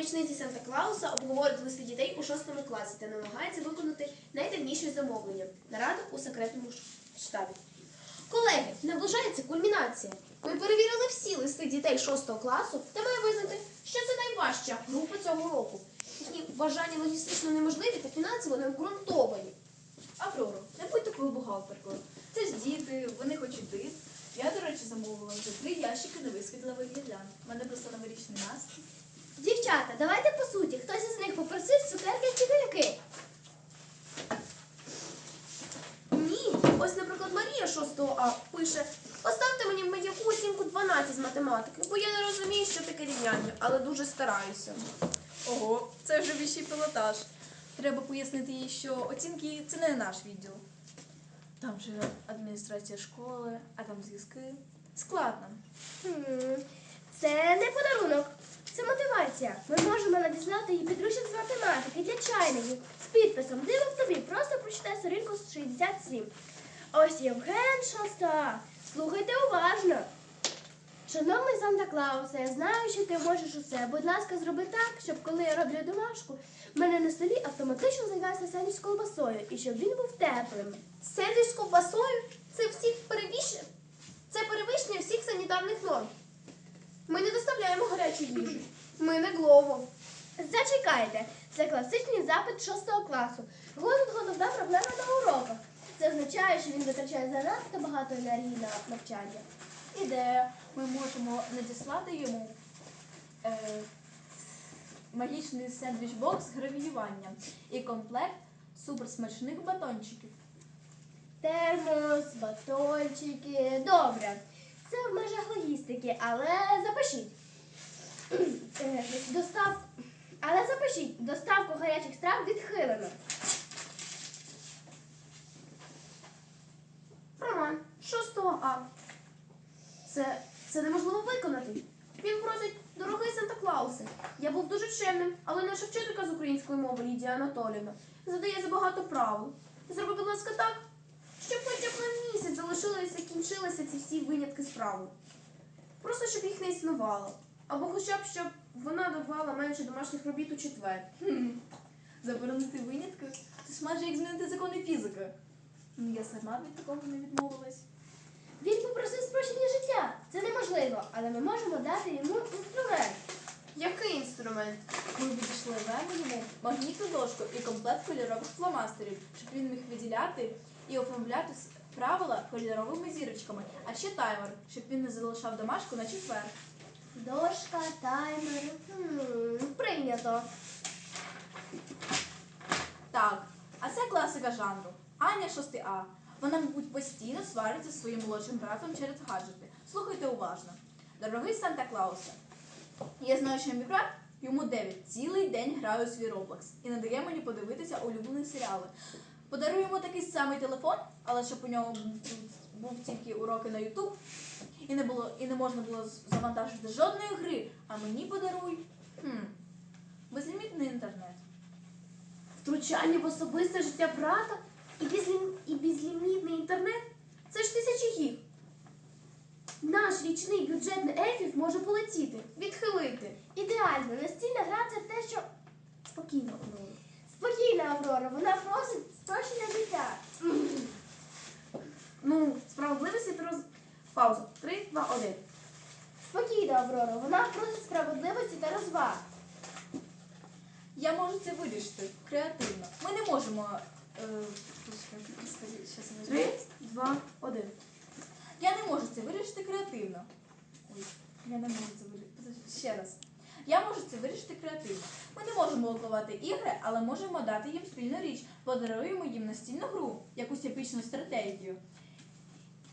помічниці Санта Клауса обговорюють листи дітей у шостому класі та намагаються виконати найдавніші замовлення. Нарада у секретному штабі. Колеги, наближається кульмінація. Ми перевірили всі листи дітей шостого класу та маю визнати, що це найважча група цього року. Їхні бажання логістично неможливі та фінансово необґрунтовані. Аврора, не будь такою бухгалтеркою. Це ж діти, вони хочуть дит. Я, до речі, замовила вже три ящики невисвітлових гірлянд. У мене просто новорічний настрій. Дівчата, давайте по суті. Хтось із них попросив цукерки чи гиряки. Ні, ось, наприклад, Марія 6 А пише: поставте мені в медяку оцінку 12 з математики, бо я не розумію, що таке рівняння, але дуже стараюся. Ого, це вже вищий пілотаж. Треба пояснити їй, що оцінки це не наш відділ. Там живе адміністрація школи, а там зв'язки. Складно. Це не подарунок, це мотивація. Ми можемо надіслати їй підручник з математики для чайників з підписом Диво в тобі. Просто прочитай сторінку з 67. Ось Євген Шоста. Слухайте уважно. Шановний Санта Клаусе, я знаю, що ти можеш усе. Будь ласка, зроби так, щоб коли я роблю домашку, в мене на столі автоматично з'явився сендвіч з колбасою і щоб він був теплим. Сендвіч з ковбасою це всіх перевищення, це перевищення всіх санітарних норм. Ми не гарячу. Ми не глово. Зачекайте, це класичний запит 6 класу. Голод головна проблема на уроках. Це означає, що він витрачає занадто багато енергії на навчання. Ідея. Ми можемо надіслати йому е, магічний сендвіч-бокс з гравіюванням і комплект суперсмачних батончиків. Термос, батончики. Добре. Це в межах логістики, але запишіть. Достав... Але запишіть, доставку гарячих страв відхилено. Роман 6 А. Це, це неможливо виконати. Він просить, дорогий Санта Клаусе. Я був дуже чемним, але наша вчителька з української мови Лідія Анатоліївна задає забагато правил. Зроби, будь ласка, так, щоб хоча б на місяць залишилися, кінчилися ці всі винятки справи. Просто щоб їх не існувало. Або хоча б щоб вона давала менше домашніх робіт у четвер. Хм. Заборонити винятки? Це ж майже як змінити закони фізики. Ну, Я сама від такого не відмовилась. Він попросив спрощення життя. Це неможливо, але ми можемо дати йому інструмент. Який інструмент? Ми відійшли йому магнітну дошку і комплект кольорових фломастерів, щоб він міг виділяти і оформляти правила кольоровими зірочками, а ще таймер, щоб він не залишав домашку на четвер. Дошка, таймер. Прийнято. Так, а це класика жанру. Аня 6А. Вона, мабуть, постійно свариться зі своїм молодшим братом через гаджети. Слухайте уважно. Дорогий Санта Клаусе, я знаю, що мій брат йому 9 цілий день грає у свій Roblox і не дає мені подивитися улюблені серіали. Йому такий самий телефон, але щоб у нього був тільки уроки на YouTube, і не було і не можна було завантажити жодної гри. А мені подаруй хм, безлімітний інтернет. Втручання в особисте життя брата і, безлім... і безлімітний інтернет це ж тисячі гіг. Наш річний бюджет на ельфів може полетіти, відхилити. Ідеально, настільна гра це те, що. Спокійно, Аврора. Спокійна Аврора, вона просить спрощення життя. Ну, справедливості та роз... Пауза. Три, два, один. Спокійна Аврора, вона просить справедливості та розваг. Я можу це вирішити креативно. Ми не можемо. Е, Три, два, один. Я не можу це вирішити креативно. Ой, я не можу це вирішити. Ще раз. Я можу це вирішити креативно. Ми не можемо блокувати ігри, але можемо дати їм спільну річ. Подаруємо їм настільну гру, якусь епічну стратегію.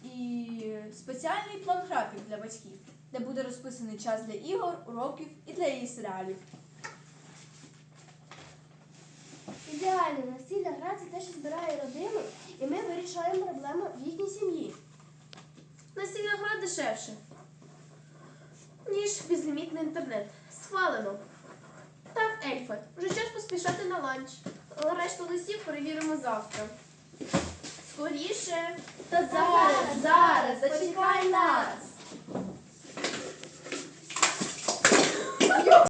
І спеціальний план графік для батьків, де буде розписаний час для ігор, уроків і для її серіалів. Ідеально, настільна гра це те, що збирає родину, і ми вирішуємо проблему в їхній сім'ї. Настільна гра дешевше, ніж безлімітний інтернет. Схвалено. Так, ельфи, вже час поспішати на ланч. Решту листів перевіримо завтра. Та зараз, зараз, зачекай нас.